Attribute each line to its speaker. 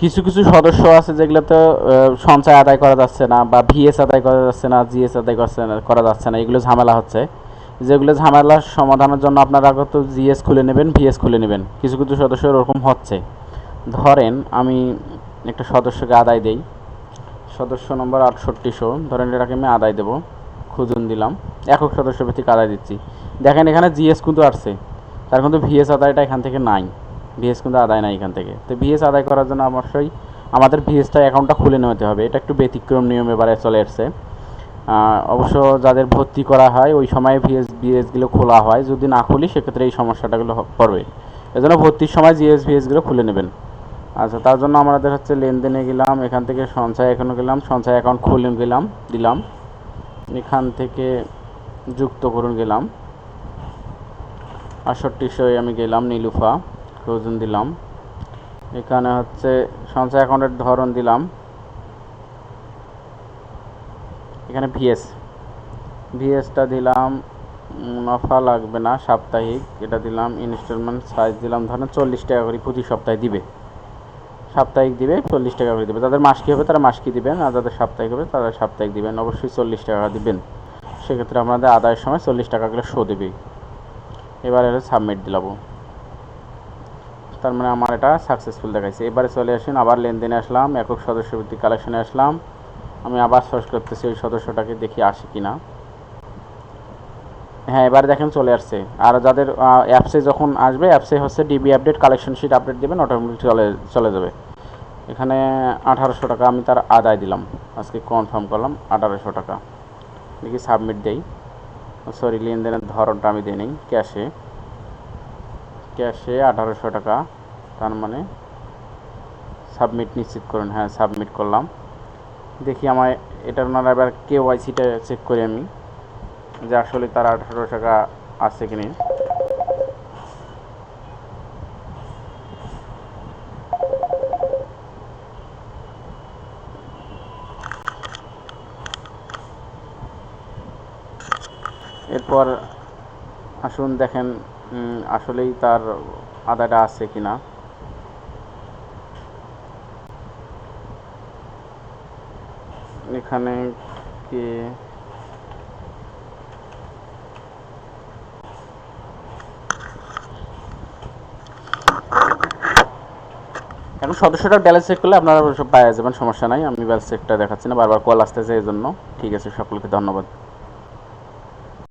Speaker 1: কিছু কিছু সদস্য আছে যেগুলোতে সঞ্চয় আদায় করা যাচ্ছে না বা ভিএস আদায় করা যাচ্ছে না জিএস আদায় করছে না, করা যাচ্ছে না, এগুলো ঝামেলা হচ্ছে। যেগুলো ঝামেলার সমাধানের জন্য আপনারা তো জিএস খুলে নেবেন ভিএস খুলে নেবেন। কিছু কিছু সদস্য ওরকম হচ্ছে। ধরেন আমি একটা সদস্যকে আদায় দেই। সদস্য নম্বর আটষট্টিশো ধরেন এটাকে আমি আদায় দেবো। খুঁজুন দিলাম। একক সদস্য ভিত্তিক আদায় দিচ্ছি। দেখেন এখানে জিএস কিন্তু আসছে। তার কিন্তু ভিএস আদায়টা এখান থেকে নাই। ভিএস কিন্তু আদায় নাই এখান থেকে। তো ভিএস আদায় করার জন্য অবশ্যই আমাদের ভিএসটা অ্যাকাউন্টটা খুলে নিতে হবে। এটা একটু ব্যতিক্রম নিয়ম এবারে চলে এসছে। অবশ্য যাদের ভর্তি করা হয়, ওই সময় ভিএস বিএসগুলো খোলা হয়। যদি না খুলি, সেক্ষেত্রে এই সমস্যাটাগুলো পড়বে। এজন্য ভর্তির সময় জিএস ভিএসগুলো খুলে নেবেন। আচ্ছা তার জন্য আমাদের হচ্ছে লেনদেনে গেলাম, এখান থেকে সঞ্চয় এখনও গেলাম, সঞ্চয় অ্যাকাউন্ট খুলে গেলাম, দিলাম। এখান থেকে যুক্ত করুন গেলাম। আটষট্টিশোয় আমি গেলাম নীলুফা। ওজন দিলাম। এখানে হচ্ছে সঞ্চয় অ্যাকাউন্টের ধরন দিলাম। এখানে ভিএস। ভিএসটা দিলাম, মুনাফা লাগবে না সাপ্তাহিক। এটা দিলাম, ইনস্টলমেন্ট সাইজ দিলাম, ধরেন চল্লিশ টাকা করে প্রতি সপ্তাহে দিবে। সাপ্তাহিক দিবে, চল্লিশ টাকা করে দিবে। যাদের মাসকি হবে, তারা মাসকি দিবেন, আর যাদের সাপ্তাহিক হবে, তারা সাপ্তাহিক দিবেন। অবশ্যই চল্লিশ টাকা দিবেন। সেক্ষেত্রে আমাদের আদায়ের সময় চল্লিশ টাকাগুলো শো দেবে। এবার এটা সাবমিট দিলাবো তার মানে আমার এটা সাকসেসফুল দেখাইছে। এবারে চলে আসুন, আবার লেনদেনে আসলাম, একক সদস্য ভিত্তিক কালেকশনে আসলাম। আমি আবার সার্চ করতেছি ওই সদস্যটাকে, দেখি আসে কি না হ্যাঁ এবারে দেখেন চলে আসছে। আর যাদের অ্যাপসে যখন আসবে অ্যাপসে হচ্ছে DB update collection sheet update দেবেন অটোমেটিক চলে চলে যাবে। এখানে আঠারোশো টাকা আমি তার আদায় দিলাম। আজকে কনফার্ম করলাম, আঠারোশো টাকা। দেখি সাবমিট দেই। সরি লেনদেনের ধরনটা আমি দিই নেই ক্যাশে ক্যাশে আঠারোশো টাকা। তার মানে সাবমিট নিশ্চিত করুন। হ্যাঁ সাবমিট করলাম। দেখি আমার এটার ওনারা এবার কে ওয়াইসিটা চেক করি আমি, যে আসলে তার আঠারো টাকা আছে কি নেই এরপর আসুন, দেখেন আসলেই তার আদায়টা আছে কিনা। এখানে কি? এখন সদস্যটার ব্যালেন্স চেক করলে আপনারা সব পাওয়া যাবেন, সমস্যা নাই। আমি ব্যালেন্স চেকটা দেখাচ্ছি না, বারবার কল আসতেছে এই জন্য ঠিক আছে, সকলকে ধন্যবাদ।